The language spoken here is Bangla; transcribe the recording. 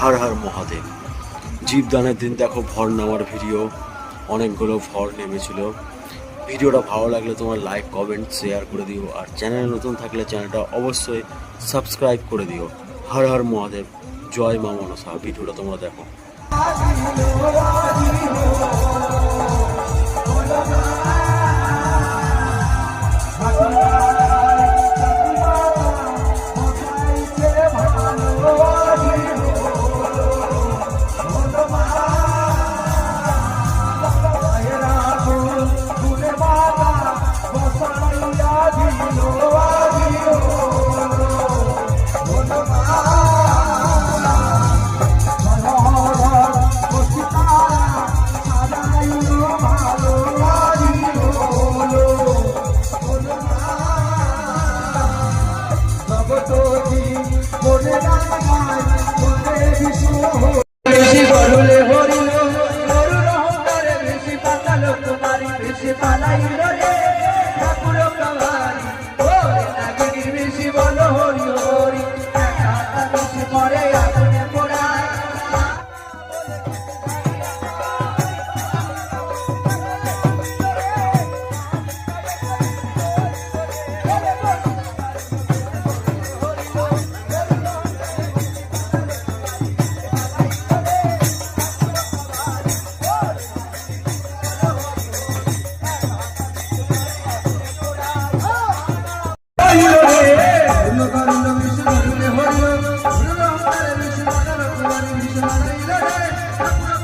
হার হার মহাদেব। জীবদানের দিন দেখো ভর নামার ভিডিও। অনেকগুলো ভর নেমেছিল। ভিডিওটা ভালো লাগলে তোমার লাইক কমেন্ট শেয়ার করে দিও। আর চ্যানেলে নতুন থাকলে চ্যানেলটা অবশ্যই সাবস্ক্রাইব করে দিও। হর হর মহাদেব। জয় মা মনসা, ভিডিওটা তোমরা দেখো। বেশি পালাই রে। Let's go.